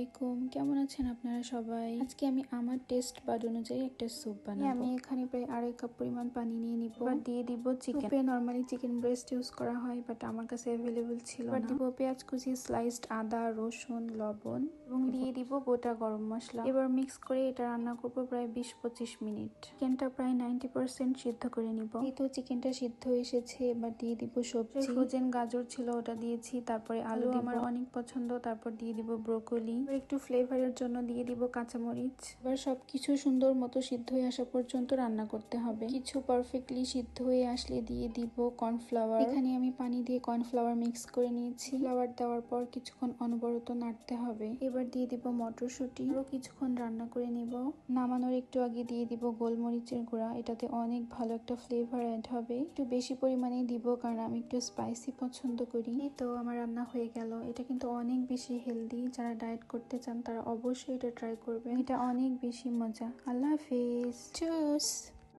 আলাইকুম। কেমন আছেন আপনারা সবাই? আজকে আমি আমার টেস্ট বাড অনুযায়ী একটা স্যুপ বানাবো। আমি এখানে প্রায় আড়াই কাপ পরিমাণ পানি নিয়ে নিব। এবার দিয়ে দিব চিকেন সুপে নর্মালি চিকেন ব্রেস্ট ইউজ করা হয় বাট আমার কাছে অ্যাভেলেবল ছিল না। দিব পেঁয়াজ কুচি স্লাইসড আদা রসুন লবণ এবং দিয়ে দিব গোটা গরম মশলা। এবার মিক্স করে এটা রান্না করব প্রায় বিশ পঁচিশ মিনিট। চিকেনটা প্রায় নাইনটি পার্সেন্ট সিদ্ধ করে নিব। এই তো চিকেনটা সিদ্ধ এসেছে এবার দিয়ে দিব সবজি। ফ্রোজেন গাজর ছিল ওটা দিয়েছি। তারপরে আলু আমার অনেক পছন্দ তারপর দিয়ে দিব ব্রোকলি একটু ফ্লেভারের জন্য দিয়ে দিব কাঁচামরিচ। এবার সবকিছু সুন্দর মতো সিদ্ধ হয়ে আসা পর্যন্ত রান্না করতে হবে। কিছু পারফেক্টলি সিদ্ধ হয়ে আসলে দিয়ে দিব কর্নফ্লাওয়ার এখানে আমি পানি দিয়ে কর্নফ্লাওয়ার মিক্স করে নিয়েছি। ফ্লাওয়ার দেওয়ার পর কিছুক্ষণ অনবরত নাড়তে হবে। এবার দিয়ে দিব মটরশুঁটি। আরও কিছুক্ষণ রান্না করে নিব। নামানোর একটু আগে দিয়ে দিব গোলমরিচের গুঁড়া। এটাতে অনেক ভালো একটা ফ্লেভার অ্যাড হবে। একটু বেশি পরিমাণে দিব কারণ আমি একটু স্পাইসি পছন্দ করি। তো আমার রান্না হয়ে গেল। এটা কিন্তু অনেক বেশি হেলদি যারা ডায়েট করতে চান তারা অবশ্যই এটা ট্রাই করবেন। এটা অনেক বেশি মজা। আল্লাহ হাফিজ। চুস